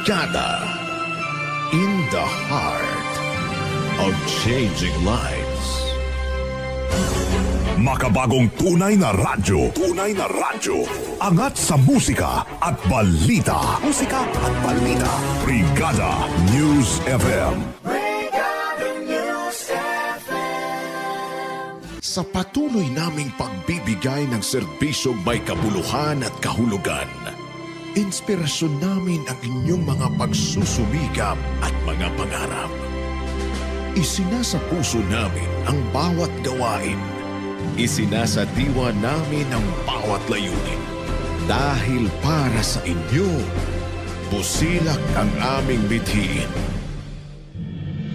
Brigada in the heart of changing lives. Makabagong tunay na radyo. Tunay na radyo. Angat sa musika at balita. Musika at balita. Brigada News FM. Sa patuloy naming pagbibigay ng serbisyong may kabuluhan at kahulugan, inspirasyon namin ang inyong mga pagsusumikap at mga pangarap. Isinasa puso namin ang bawat gawain. Isinasadiwa namin ang bawat layunin. Dahil para sa inyo, busilak ang aming bithiin.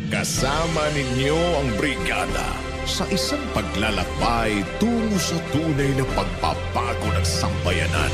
Kasama ninyo ang brigada sa isang paglalakbay tungo sa tunay na pagpapago ng sambayanan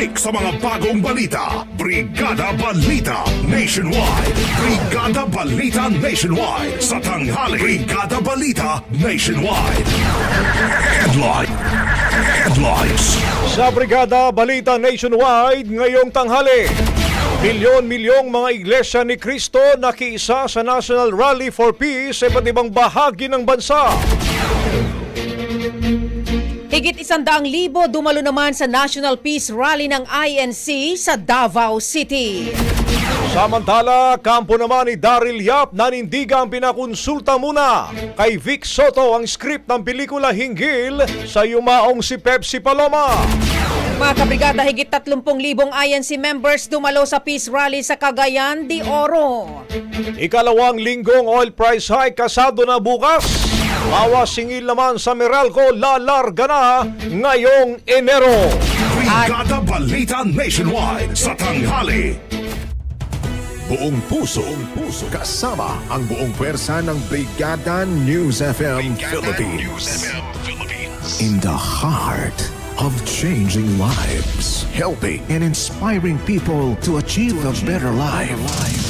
Siksik sa mga bagong balita. Brigada Balita Nationwide. Brigada Balita Nationwide sa tanghali. Brigada Balita Nationwide. Headline. Headlines. Sa Brigada Balita Nationwide ngayong tanghali. Milyon-milyong mga iglesia ni Cristo nakiisa sa National Rally for Peace sa iba't ibang bahagi ng bansa. Higit isandaang libo dumalo naman sa National Peace Rally ng INC sa Davao City. Samantala, kampo naman ni Daryl Yap nanindigang pinakonsulta muna kay Vic Soto ang script ng pelikula hinggil sa yumaong si Pepsi Paloma. Mga kabrigada, higit 30,000 INC members dumalo sa Peace Rally sa Cagayan de Oro. Ikalawang linggong oil price hike kasado na bukas. Bawas singil naman sa Meralco lalarga na ngayong Enero. Brigada Balita Nationwide sa tanghali. Buong puso, buong puso, kasama ang buong pwersa ng Brigada News FM Philippines. In the heart of changing lives, helping and inspiring people to achieve a better life.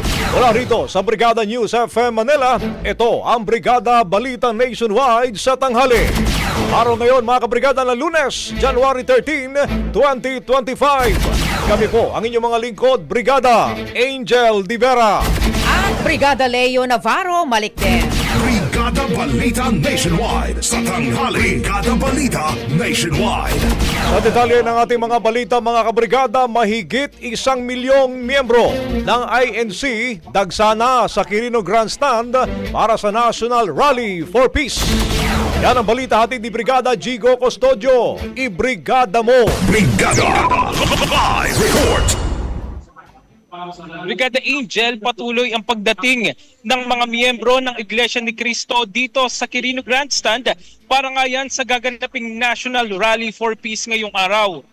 Mula rito sa Brigada News FM Manila, ito ang Brigada Balita Nationwide sa tanghali. Araw ngayon mga kabrigada na lunes, January 13, 2025. Kami po ang inyong mga lingkod, Brigada Angel Divera. At Brigada Leo Navarro Malikden. Brigada Balita Nationwide sa tanghali. Brigada Balita Nationwide. Sa detalye ng ating mga balita mga kabrigada, mahigit isang milyong miyembro ng INC dagsana sa Quirino Grandstand para sa National Rally for Peace. Yan ang balita hatid ni Brigada Gigo Custodio. Ibrigada mo! Brigada Live Report. Brigada Angel, patuloy ang pagdating ng mga miyembro ng Iglesia ni Cristo dito sa Quirino Grandstand para nga sa gaganaping National Rally for Peace ngayong araw.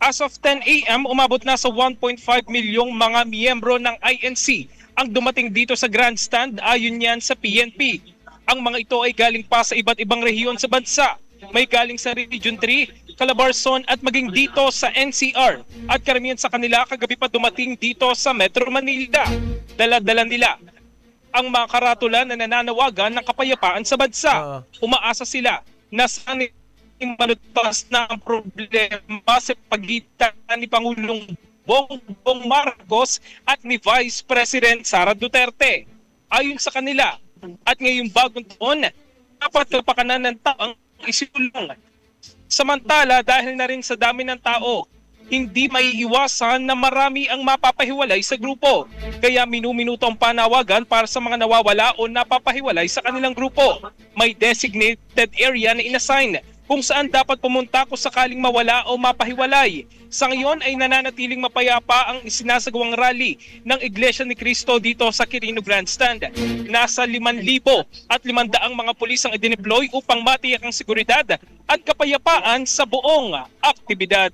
As of 10 a.m., umabot na sa 1.5 milyong mga miyembro ng INC ang dumating dito sa grandstand ayon yan sa PNP. Ang mga ito ay galing pa sa iba't ibang rehiyon sa bansa. May galing sa Region 3, Calabarzon at maging dito sa NCR. At karamihan sa kanila kagabi pa dumating dito sa Metro Manila. Dala-dala nila ang mga karatula na nananawagan ng kapayapaan sa bansa. Umaasa sila na sanay malutas na ang problema sa pagitan ni Pangulong Bongbong Marcos at ni Vice President Sara Duterte. Ayon sa kanila, at ngayong bagong taon, dapat kapakanan ng tao ang isulong. Samantala, dahil na rin sa dami ng tao, hindi maiiwasan na marami ang mapapahiwalay sa grupo. Kaya minuminuto ang panawagan para sa mga nawawala o napapahiwalay sa kanilang grupo. May designated area na inassign kung saan dapat pumunta kung sakaling mawala o mapahiwalay. Sa ngayon ay nananatiling mapayapa ang isinasagawang rally ng Iglesia ni Cristo dito sa Quirino Grandstand. Nasa 5,000 at 500 mga pulis ang idineploy upang matiyak ang seguridad at kapayapaan sa buong aktibidad.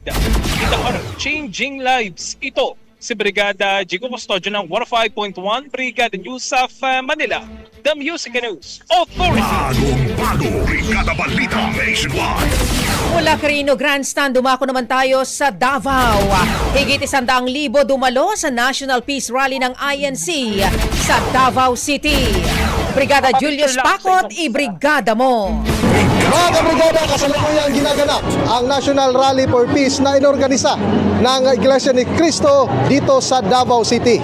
Ito ang Changing Lives. Ito si Brigada Jigo Custodio ng 105.1 Brigada News of Manila. The Music News Authority. Bagong bago, Brigada Balita Nationwide. Mula Carino Grandstand, dumako naman tayo sa Davao. Higit isandaang libo dumalo sa National Peace Rally ng INC sa Davao City. Brigada Julius Pakot, i-brigada mo. Mga kabrigada, kasalukuyang ginaganap ang National Rally for Peace na inorganisa ng Iglesia ni Cristo dito sa Davao City.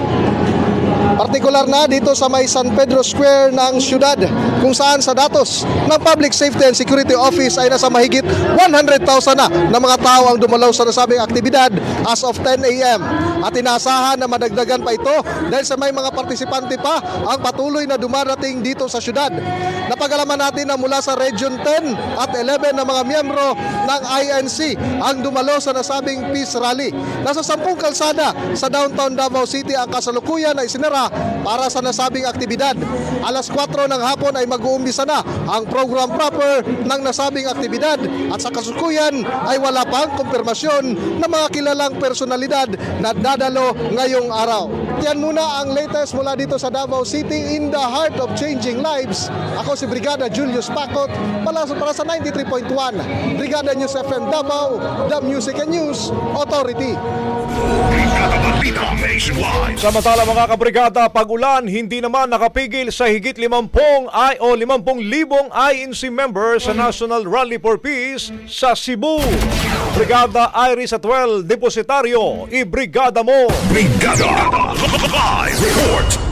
Partikular na dito sa may San Pedro Square ng syudad kung saan sa datos ng Public Safety and Security Office ay nasa mahigit 100,000 na na mga tao ang dumalaw sa nasabing aktibidad as of 10 a.m. At inaasahan na madagdagan pa ito dahil sa may mga partisipante pa ang patuloy na dumarating dito sa syudad. Napagalaman natin na mula sa Region 10 at 11 na mga miyembro ng INC ang dumalo sa nasabing peace rally. Nasa 10 kalsada sa downtown Davao City ang kasalukuyan ay sinara para sa nasabing aktibidad. Alas 4 ng hapon ay mag-uumpisa na ang program proper ng nasabing aktibidad at sa kasalukuyan ay wala pang kumpirmasyon ng mga kilalang personalidad na dadalo ngayong araw. Yan muna ang latest mula dito sa Davao City in the heart of changing lives. Ako si Brigada Julius Pakot para, para sa 93.1 Brigada News FM Davao, The Music and News Authority. Samantala mga kabrigada, pag-ulan hindi naman nakapigil sa higit 50 ay o 50 libong INC members sa National Rally for Peace sa Cebu. Brigada Iris Atwell, Depositario, i-brigada mo! Brigada Live Report.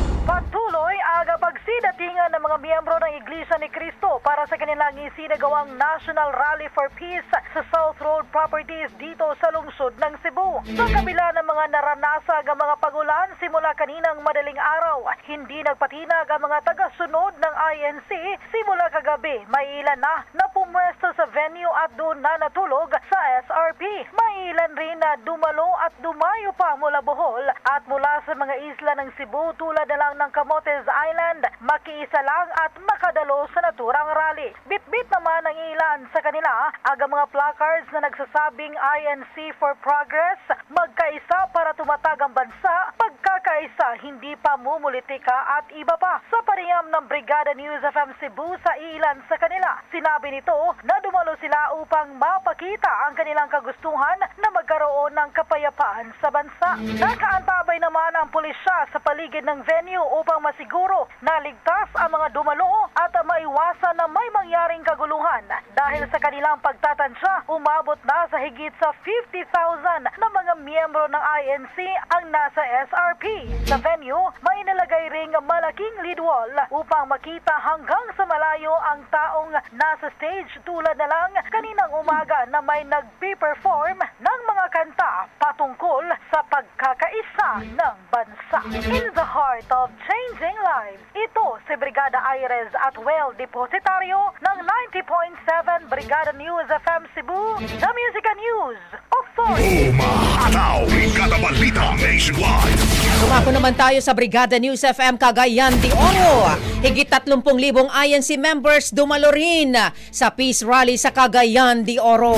Miyembro ng Iglesia ni Cristo para sa kanilang isinagawang National Rally for Peace sa South Road Properties dito sa lungsod ng Cebu. Sa kabila ng mga naranasag ang mga pagulan simula kaninang madaling araw, hindi nagpatinag ang mga tagasunod ng INC simula kagabi. May ilan na na pumwesto sa venue at doon na natulog sa SRP. May ilan rin na dumalo at dumayo pa mula Bohol at mula sa mga isla ng Cebu tulad na lang ng Camotes Island, makiisa lang at makadalo sa naturang rally. Bit-bit naman ang ilan sa kanila ang mga placards na nagsasabing INC for Progress, magkaisa para tumatag ang bansa, pagkakaisa hindi pa mumulitika at iba pa. Sa pariyam ng Brigada News FM Cebu sa ilan sa kanila, sinabi nito na dumalo sila upang mapakita ang kanilang kagustuhan na magkaroon ng kapayapaan sa bansa. Nakaantabay naman ang pulisya sa paligid ng venue upang masiguro na ligtas ang mga dumalo at maiwasan na may mangyaring kaguluhan. Dahil sa kanilang pagtatansya, umabot na sa higit sa 50,000 na mga miyembro ng INC ang nasa SRP. Sa venue, may nilagay ring malaking lead wall upang makita hanggang sa malayo ang taong nasa stage tulad na lang kaninang umaga na may nagpe-perform ng mga kanta patungkol sa pagkakaisa ng bansa. In the heart of changing lives, ito si Brigada Aires at Well Depositario ng 90.7 Brigada News FM Cebu, The Music and News Authority. Umahataw, Brigada Balita Nationwide. Tumako naman tayo sa Brigada News FM Cagayan de Oro. Higit 30,000 INC members dumalo rin sa Peace Rally sa Cagayan de Oro.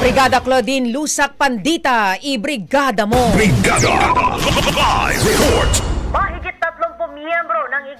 Brigada Claudine Lusak Pandita, i-brigada mo. Brigada Live Report.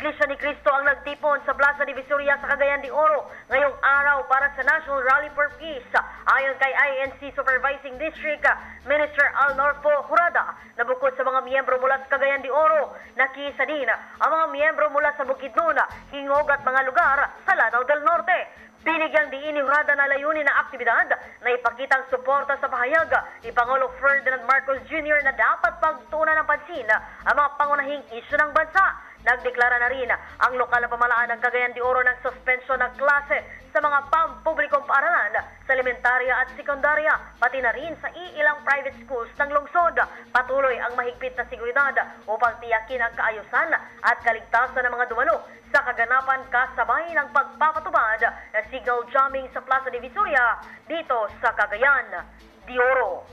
Iglesia ni Cristo ang nagtipon sa Plaza Divisoria sa Cagayan de Oro ngayong araw para sa National Rally for Peace. Ayon kay INC Supervising District Minister Alnorfo Jurada na bukod sa mga miyembro mula sa Cagayan de Oro, nakisa din ang mga miyembro mula sa Bukidnon, Hingog at mga lugar sa Lanao del Norte. Binigyang diin ni Jurada na layunin ng aktibidad na ipakitang suporta sa pahayag ni Pangulong Ferdinand Marcos Jr. na dapat pagtuunan ng pansin ang mga pangunahing isyu ng bansa. Nagdeklara na rin ang lokal na pamalaan ng Cagayan de Oro ng suspensyon ng klase sa mga pampublikong paaralan sa elementarya at sekundarya, pati na rin sa iilang private schools ng lungsod. Patuloy ang mahigpit na seguridad upang tiyakin ang kaayusan at kaligtasan ng mga dumalo sa kaganapan kasabay ng pagpapatubad ng signal jamming sa Plaza Divisoria dito sa Cagayan de Oro.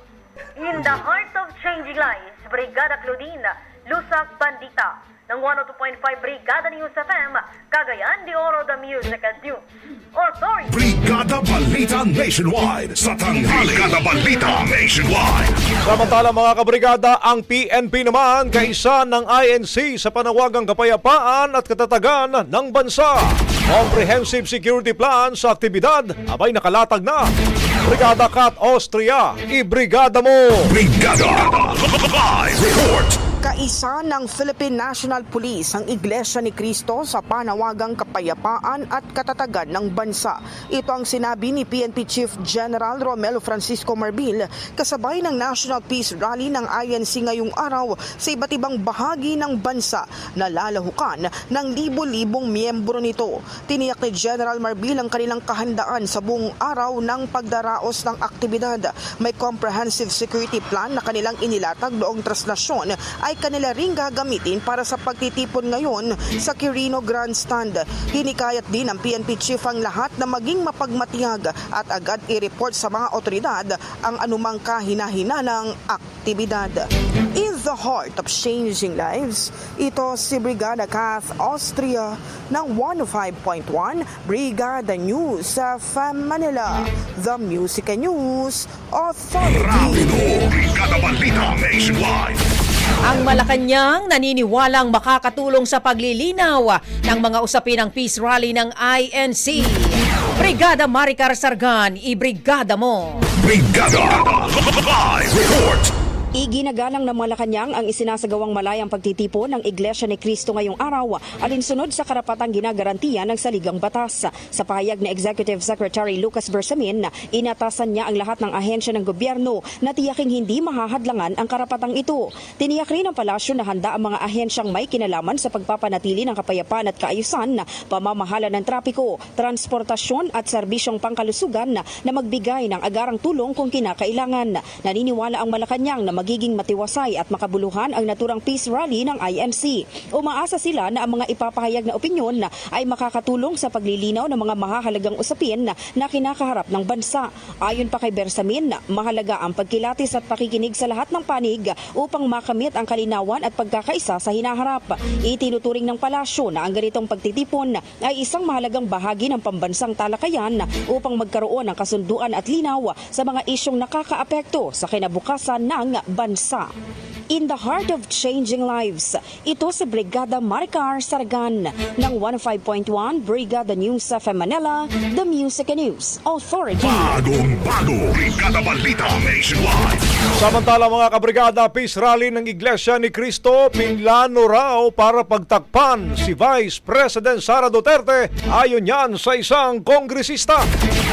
In the heart of changing lives, Brigada Claudine, Lusak Bandita, ng 102.5 Brigada News FM, Cagayan de Oro, the Music and News Authority. Brigada Balita Nationwide sa tanghali. Brigada Balita Nationwide. Samantala mga kabrigada, ang PNP naman kaisa ng INC sa panawagang kapayapaan at katatagan ng bansa. Comprehensive Security Plan sa aktibidad, abay nakalatag na. Brigada Kat Austria, ibrigada mo! Brigada Live Report. Kaisa ng Philippine National Police ang Iglesia ni Cristo sa panawagang kapayapaan at katatagan ng bansa. Ito ang sinabi ni PNP Chief General Romelo Francisco Marbil kasabay ng National Peace Rally ng INC ngayong araw sa iba't ibang bahagi ng bansa na lalahukan ng libo-libong miyembro nito. Tiniyak ni General Marbil ang kanilang kahandaan sa buong araw ng pagdaraos ng aktibidad. May comprehensive security plan na kanilang inilatag noong traslasyon ay kanila ring gagamitin para sa pagtitipon ngayon sa Quirino Grandstand. Hinikayat din ng PNP chief ang lahat na maging mapagmatiyag at agad i-report sa mga otoridad ang anumang kahinahinanang aktibidad. In the heart of changing lives, ito si Brigada Kath Austria ng 105.1 Brigada News sa FM Manila, The Music and News Authority. Rapido. Brigada Balita Nationwide. Ang Malacanang naniniwalang makakatulong sa paglilinaw ng mga usapin ng peace rally ng INC. Brigada Maricar Sargan, ibrigada mo! Brigada Live Report. Iginagalang ng Malacanang ang isinasagawang malayang pagtitipon ng Iglesia ni Cristo ngayong araw alinsunod sa karapatang ginagarantiya ng saligang batas. Sa pahayag ni Executive Secretary Lucas Bersamin, inatasan niya ang lahat ng ahensya ng gobyerno na tiyaking hindi mahahadlangan ang karapatang ito. Tiniyak rin ng palasyo na handa ang mga ahensyang may kinalaman sa pagpapanatili ng kapayapaan at kaayusan, pamamahala ng trapiko, transportasyon at serbisyong pangkalusugan na magbigay ng agarang tulong kung kinakailangan. Naniniwala ang Malacanang na magiging matiwasay at makabuluhan ang naturang peace rally ng INC. Umaasa sila na ang mga ipapahayag na opinyon ay makakatulong sa paglilinaw ng mga mahahalagang usapin na kinakaharap ng bansa. Ayon pa kay Bersamin, mahalaga ang pagkilatis at pakikinig sa lahat ng panig upang makamit ang kalinawan at pagkakaisa sa hinaharap. Itinuturing ng palasyo na ang ganitong pagtitipon ay isang mahalagang bahagi ng pambansang talakayan upang magkaroon ng kasunduan at linaw sa mga isyong nakakaapekto sa kinabukasan ng bansa. In the heart of changing lives, ito si Brigada Maricar Sargan ng 105.1 Brigada News sa Manila, The Music and News Authority. Bagong bago. Brigada Balita Nationwide. Samantala mga kabrigada, peace rally ng Iglesia ni Cristo, pinlano raw para pagtakpan si Vice President Sara Duterte ayon yan sa isang kongresista.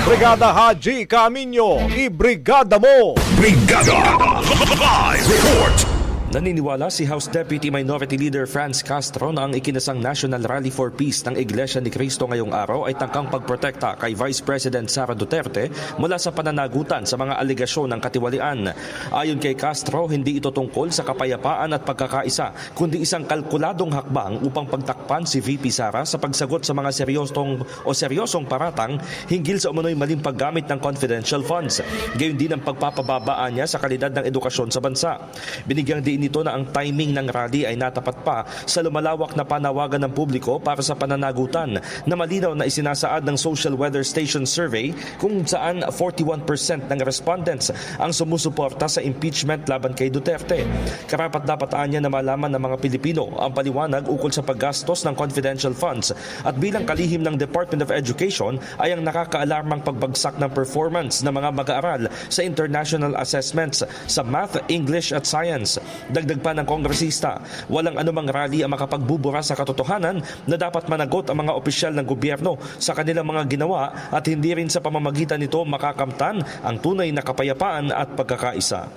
Brigada Haji Camino, ibrigada mo! Brigada Live Report. Naniniwala si House Deputy Minority Leader Franz Castro na ang ikinasang National Rally for Peace ng Iglesia ni Cristo ngayong araw ay tangkang pagprotekta kay Vice President Sara Duterte mula sa pananagutan sa mga aligasyon ng katiwalian. Ayon kay Castro, hindi ito tungkol sa kapayapaan at pagkakaisa, kundi isang kalkuladong hakbang upang pagtakpan si VP Sara sa pagsagot sa mga seryosong o seryosong paratang hinggil sa umano'y maling paggamit ng confidential funds. Gayon din ang pagpapababaan niya sa kalidad ng edukasyon sa bansa. Binigyang diin din nito na ang timing ng rally ay natapat pa sa lumalawak na panawagan ng publiko para sa pananagutan na malinaw na isinasaad ng Social Weather Station Survey kung saan 41% ng respondents ang sumusuporta sa impeachment laban kay Duterte. Karapat dapat anya na malaman ng mga Pilipino ang paliwanag ukol sa paggastos ng confidential funds at bilang kalihim ng Department of Education ay ang nakakaalarmang pagbagsak ng performance ng mga mag-aaral sa international assessments sa math, English at science. Dagdag pa ng kongresista, walang anumang rally ang makapagbubura sa katotohanan na dapat managot ang mga opisyal ng gobyerno sa kanilang mga ginawa at hindi rin sa pamamagitan nito makakamtan ang tunay na kapayapaan at pagkakaisa.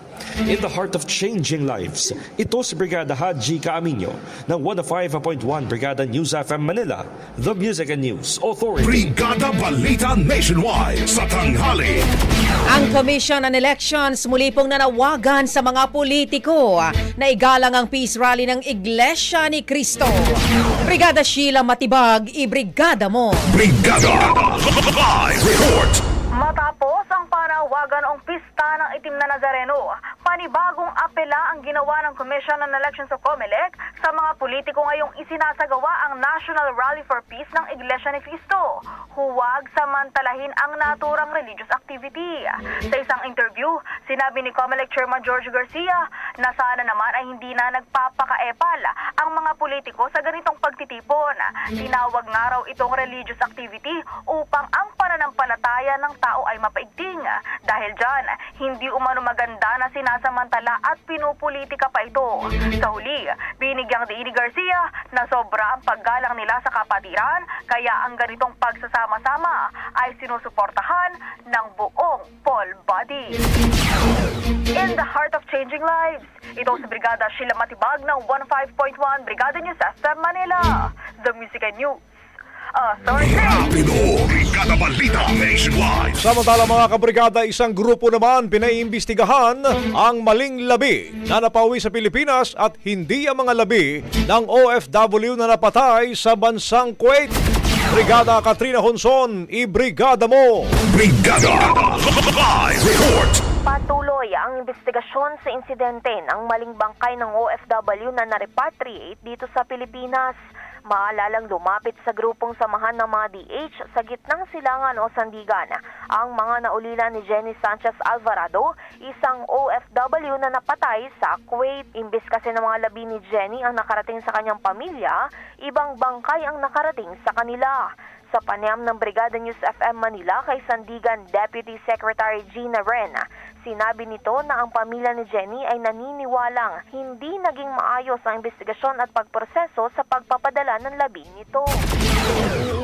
In the heart of changing lives, ito si Brigada Haji Caaminyo ng 105.1 Brigada News FM Manila, the Music and News Authority. Brigada Balita Nationwide sa tanghali. Ang Commission on Elections muli pong nanawagan sa mga politiko na igalang ang peace rally ng Iglesia ni Cristo. Brigada Sheila Matibag, ibrigada mo. Brigada Live Report. Matapos ang panawagan o pista ng itim na Nazareno, panibagong apela ang ginawa ng Commission on Elections o COMELEC sa mga politiko ngayong isinasagawa ang National Rally for Peace ng Iglesia ni Cristo. Huwag samantalahin ang naturang religious activity. Sa isang interview, sinabi ni COMELEC Chairman George Garcia na sana naman ay hindi na nagpapakaepal ang mga politiko sa ganitong pagtitipon. Tinawag nga raw itong religious activity upang ang pananampalataya ng tao ay mapaigting. Dahil dyan, hindi umano maganda na sinasamantala at pinupolitika pa ito. Sa huli, binigyang diin ni Garcia na sobra ang paggalang nila sa kapatiran kaya ang ganitong pagsasama-sama ay sinusuportahan ng buong Paul body. In the heart of changing lives, ito si Brigada Sheila Matibag ng 15.1 Brigada News FM Manila. The Music and News. Authority. Rapido. Brigada Balita Nationwide. Samantala mga kabrigada, isang grupo naman pinaiimbestigahan ang maling labi na napawi sa Pilipinas at hindi ang mga labi ng OFW na napatay sa bansang Kuwait. Brigada Katrina Honson, ibrigada mo! Brigada Live Report. Ang investigasyon sa insidente ng maling bangkay ng OFW na na-repatriate dito sa Pilipinas. Maalalang lumapit sa grupong samahan ng mga DH sa gitnang silangan o sandigan ang mga naulila ni Jenny Sanchez Alvarado, isang OFW na napatay sa Kuwait. Imbis kasi ng mga labi ni Jenny ang nakarating sa kanyang pamilya, ibang bangkay ang nakarating sa kanila. Sa panayam ng Brigada News FM Manila kay Sandigan Deputy Secretary Gina Ren, sinabi nito na ang pamilya ni Jenny ay naniniwalang hindi naging maayos ang investigasyon at pagproseso sa pagpapadala ng labi nito.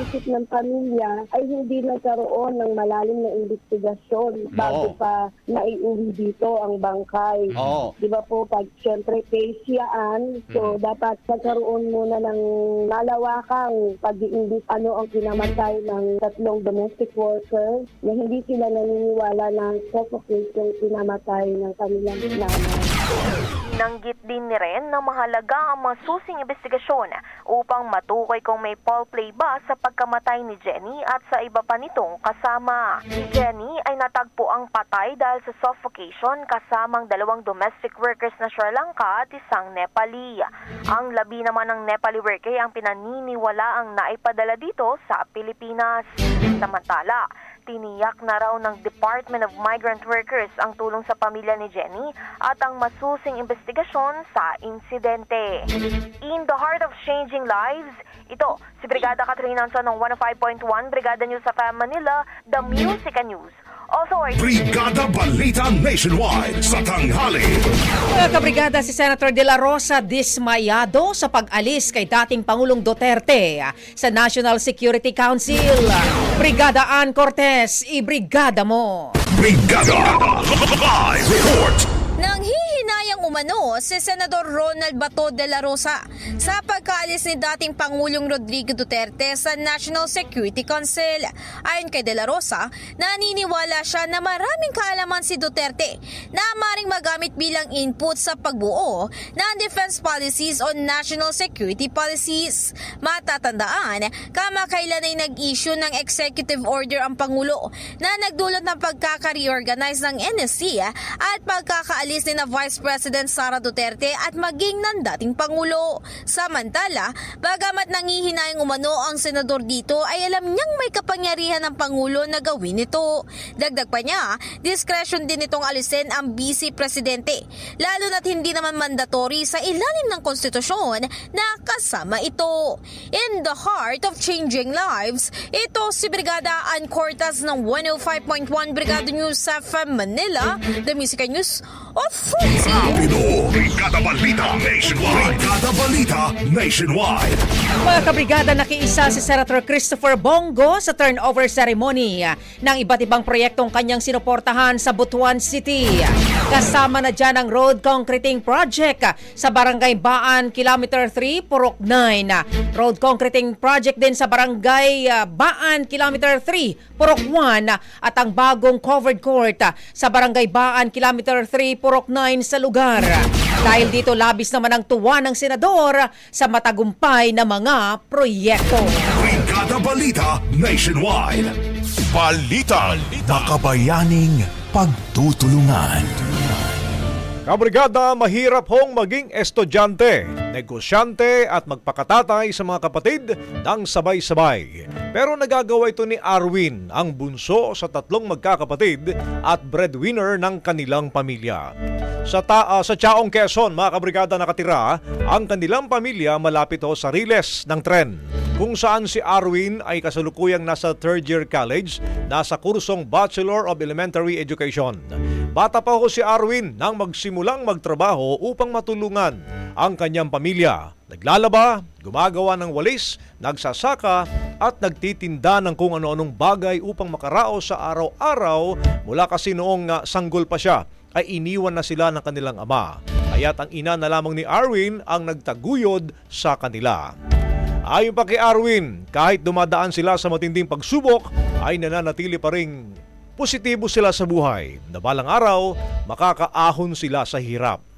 iniisip ng pamilya ay hindi nagkaroon ng malalim na investigasyon bago pa naiuwi dito ang bangkay. Oo. Di ba po, pag syempre case yan, so dapat magkaroon muna ng malawakang pag-iimbis ano ang kinamatay ng tatlong domestic workers na hindi sila naniniwala na suffocate yung kinamatay ng kanilang nanay. Nanggit din ni Ren na mahalaga ang masusing investigasyon upang matukoy kung may foul play ba sa pagkamatay ni Jenny at sa iba pa nitong kasama. Si Jenny ay natagpo ang patay dahil sa suffocation kasamang dalawang domestic workers na Sri Lanka at isang Nepali. Ang labi naman ng Nepali worker ang pinaniniwala ang naipadala dito sa Pilipinas. Samantala, tiniyak na raw ng Department of Migrant Workers ang tulong sa pamilya ni Jenny at ang masusing investigasyon sa insidente. In the heart of changing lives, ito si Brigada Katrina Anson ng 105.1 Brigada News sa Manila, The Music and News Authority. Brigada Balita Nationwide sa tanghali. Mga kabrigada si Senator De La Rosa dismayado sa pag-alis kay dating Pangulong Duterte sa National Security Council. Brigada Ann Cortez, ibrigada mo! Brigada Live Report. Umano si Senador Ronald Bato de la Rosa sa pagkaalis ni dating Pangulong Rodrigo Duterte sa National Security Council. Ayon kay de la Rosa, naniniwala siya na maraming kaalaman si Duterte na maring magamit bilang input sa pagbuo ng defense policies on national security policies. Matatandaan, kamakailan ay nag-issue ng executive order ang Pangulo na nagdulot ng pagkaka-reorganize ng NSC at pagkakaalis ni na Vice President President Sara Duterte at maging ng dating Pangulo. Samantala, bagamat nangihinayang umano ang senador dito ay alam niyang may kapangyarihan ng Pangulo na gawin ito. Dagdag pa niya, discretion din itong alisin ang vice presidente, lalo na't hindi naman mandatory sa ilalim ng konstitusyon na kasama ito. In the heart of changing lives, ito si Brigada Ann Cortas ng 105.1 Brigada News sa FM Manila, the Music News of 40. Pilipino. Brigada Balita Nationwide. Brigada Balita Nationwide. Mga kabrigada, nakiisa si Senator Christopher Bongo sa turnover ceremony ng iba't ibang proyektong kanyang sinuportahan sa Butuan City. Kasama na dyan ang road concreting project sa Barangay Baan, Kilometer 3, Purok 9. Road concreting project din sa Barangay ah, Baan, Kilometer 3, Purok 1 at ang bagong covered court sa Barangay Baan, Kilometer 3, Purok 9 sa lugar dahil dito labis naman ang tuwa ng senador sa matagumpay na mga proyekto. Brigada Balita Nationwide. Balita. Makabayaning pagtutulungan. Kabrigada, mahirap hong maging estudyante, negosyante at magpakatatay sa mga kapatid ng sabay-sabay. Pero nagagawa ito ni Arwin, ang bunso sa tatlong magkakapatid at breadwinner ng kanilang pamilya. Sa, ta- ah, sa Chaong Quezon, mga kabrigada nakatira, ang kanilang pamilya malapit ho sa riles ng tren kung saan si Arwin ay kasalukuyang nasa third year college, nasa kursong Bachelor of Elementary Education. Bata pa ho si Arwin nang magsimulang magtrabaho upang matulungan ang kanyang pamilya. Naglalaba, gumagawa ng walis, nagsasaka at nagtitinda ng kung ano-anong bagay upang makaraos sa araw-araw mula kasi noong ah, sanggol pa siya ay iniwan na sila ng kanilang ama. Kaya't ang ina na lamang ni Arwin ang nagtaguyod sa kanila. Ayon pa kay Arwin, kahit dumadaan sila sa matinding pagsubok, ay nananatili pa rin positibo sila sa buhay na balang araw makakaahon sila sa hirap.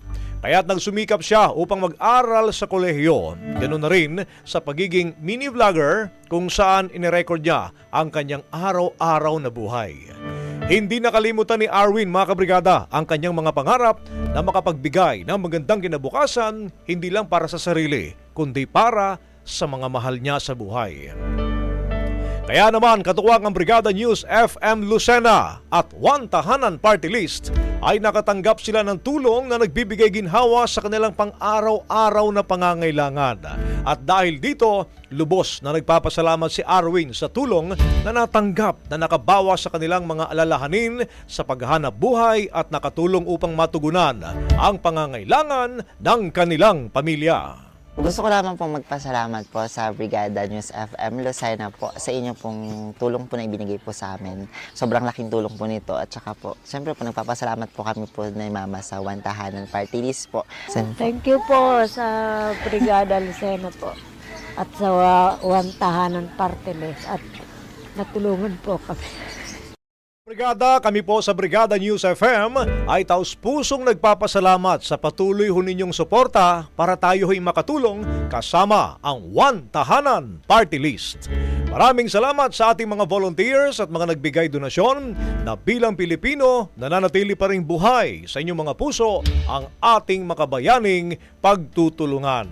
Kaya't nagsumikap siya upang mag-aral sa kolehiyo. Ganun na rin sa pagiging mini vlogger kung saan inirecord niya ang kanyang araw-araw na buhay. Hindi nakalimutan ni Arwin mga kabrigada ang kanyang mga pangarap na makapagbigay ng magandang kinabukasan hindi lang para sa sarili kundi para sa mga mahal niya sa buhay. Kaya naman katuwang ang Brigada News FM Lucena at One Tahanan Party List ay nakatanggap sila ng tulong na nagbibigay ginhawa sa kanilang pang-araw-araw na pangangailangan. At dahil dito, lubos na nagpapasalamat si Arwin sa tulong na natanggap na nakabawa sa kanilang mga alalahanin sa paghahanap buhay at nakatulong upang matugunan ang pangangailangan ng kanilang pamilya. Gusto ko lamang pong magpasalamat po sa Brigada News FM Lucena po sa inyo pong tulong po na ibinigay po sa amin. Sobrang laking tulong po nito at saka po, siyempre po nagpapasalamat po kami po na mama sa One Tahanan Party List po. Sen- Thank you po sa Brigada Lucena po at sa One Tahanan Party List at natulungan po kami. Brigada, kami po sa Brigada News FM ay taus pusong nagpapasalamat sa patuloy ho ninyong suporta para tayo ho'y makatulong kasama ang One Tahanan Party List. Maraming salamat sa ating mga volunteers at mga nagbigay donasyon na bilang Pilipino nananatili pa rin buhay sa inyong mga puso ang ating makabayaning pagtutulungan.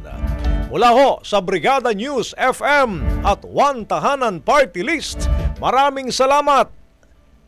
Mula ho sa Brigada News FM at One Tahanan Party List, maraming salamat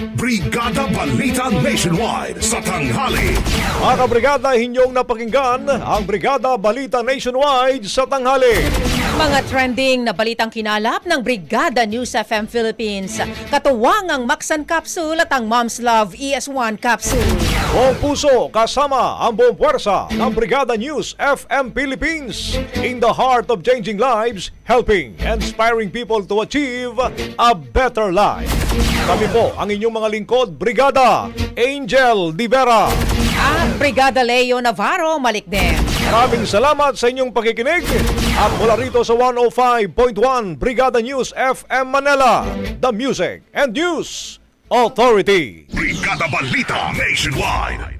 Brigada Balita Nationwide. Sa tanghali. Mga kabrigada, hinyong napakinggan ang Brigada Balita Nationwide sa tanghali. Mga trending na balitang kinalap ng Brigada News FM Philippines. Katuwang ang Maxan Capsule at ang Mom's Love ES1 Capsule. Buong puso kasama ang buong puwersa ng Brigada News FM Philippines in the heart of changing lives, helping, inspiring people to achieve a better life. Kami po ang inyong mga lingkod, Brigada Angel Di Vera At Brigada Leo Navarro Malikden. Maraming salamat sa inyong pakikinig. At mula rito sa 105.1 Brigada News FM Manila, The Music and News Authority. Brigada Balita Nationwide.